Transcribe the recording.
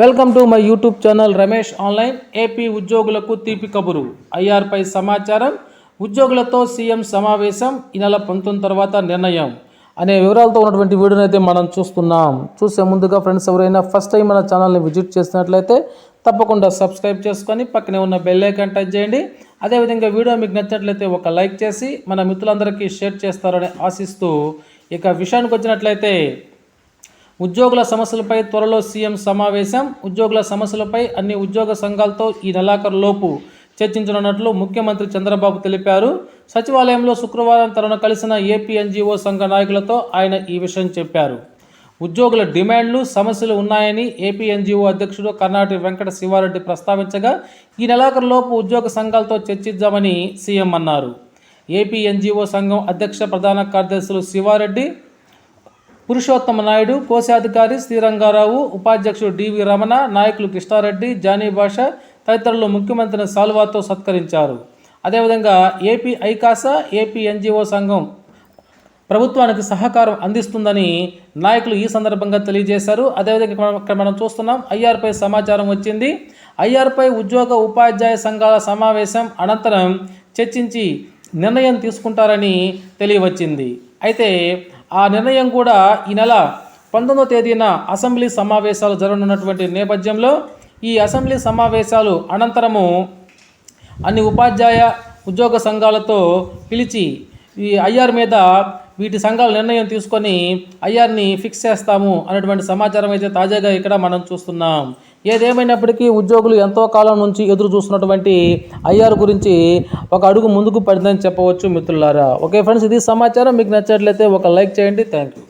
Welcome to my YouTube channel Ramesh online. AP ఉద్యోగులకు తీపి కబురు. ఐఆర్పై సమాచారం. ఉద్యోగులతో సీఎం సమావేశం. ఈ నెల పంతొమ్మిది తర్వాత నిర్ణయం అనే వివరాలతో ఉన్నటువంటి వీడియోని అయితే మనం చూస్తున్నాం. చూసే ముందుగా ఫ్రెండ్స్ ఎవరైనా ఫస్ట్ టైం మన ఛానల్ని విజిట్ చేసినట్లయితే తప్పకుండా సబ్స్క్రైబ్ చేసుకొని పక్కనే ఉన్న బెల్ ఐకాన్ టచ్ చేయండి. అదేవిధంగా వీడియో మీకు నచ్చినట్లయితే ఒక లైక్ చేసి మన మిత్రులందరికీ షేర్ చేస్తారని ఆశిస్తూ ఇక విషయానికి వచ్చినట్లయితే ఉద్యోగుల సమస్యలపై త్వరలో సీఎం సమావేశం. ఉద్యోగుల సమస్యలపై అన్ని ఉద్యోగ సంఘాలతో ఈ నెలాఖరులోపు చర్చించనున్నట్లు ముఖ్యమంత్రి చంద్రబాబు తెలిపారు. సచివాలయంలో శుక్రవారం తనను కలిసిన ఏపీ ఎన్జీఓ సంఘ నాయకులతో ఆయన ఈ విషయం చెప్పారు. ఉద్యోగుల డిమాండ్లు సమస్యలు ఉన్నాయని ఏపీ ఎన్జీఓ అధ్యక్షుడు కర్ణాటక వెంకట శివారెడ్డి ప్రస్తావించగా ఈ నెలాఖరులోపు ఉద్యోగ సంఘాలతో చర్చిద్దామని సీఎం అన్నారు. ఏపీ ఎన్జీఓ సంఘం అధ్యక్ష ప్రధాన కార్యదర్శులు శివారెడ్డి పురుషోత్తమ నాయుడు కోశాధికారి శ్రీరంగారావు ఉపాధ్యక్షుడు డివి రమణ నాయకులు కృష్ణారెడ్డి జానీ భాష తదితరులు ముఖ్యమంత్రిని సాల్వాతో సత్కరించారు. అదేవిధంగా ఏపీ ఐకాసా ఏపీ ఎన్జిఓ సంఘం ప్రభుత్వానికి సహకారం అందిస్తుందని నాయకులు ఈ సందర్భంగా తెలియజేశారు. అదేవిధంగా ఇక్కడ మనం- ఇక్కడ మనం చూస్తున్నాం ఐఆర్పై సమాచారం వచ్చింది. ఐఆర్పై ఉద్యోగ ఉపాధ్యాయ సంఘాల సమావేశం అనంతరం చర్చించి నిర్ణయం తీసుకుంటారని తెలియవచ్చింది. అయితే ఆ నిర్ణయం కూడా ఈ నెల పంతొమ్మిదో తేదీన అసెంబ్లీ సమావేశాలు జరగనున్నటువంటి నేపథ్యంలో ఈ అసెంబ్లీ సమావేశాలు అనంతరము అన్ని ఉపాధ్యాయ ఉద్యోగ సంఘాలతో పిలిచి ఈ ఐఆర్ మీద వీటి సంఘాల నిర్ణయం తీసుకొని ఐఆర్ని ఫిక్స్ చేస్తాము అనేటువంటి సమాచారం అయితే తాజాగా ఇక్కడ మనం చూస్తున్నాం. ఏదేమైనప్పటికీ ఉద్యోగులు ఎంతో కాలం నుంచి ఎదురు చూస్తున్నటువంటి ఐఆర్ గురించి ఒక అడుగు ముందుకు పడిందని చెప్పవచ్చు మిత్రులారా. ఓకే ఫ్రెండ్స్ ఇది సమాచారం. మీకు నచ్చట్లయితే ఒక లైక్ చేయండి. Thank you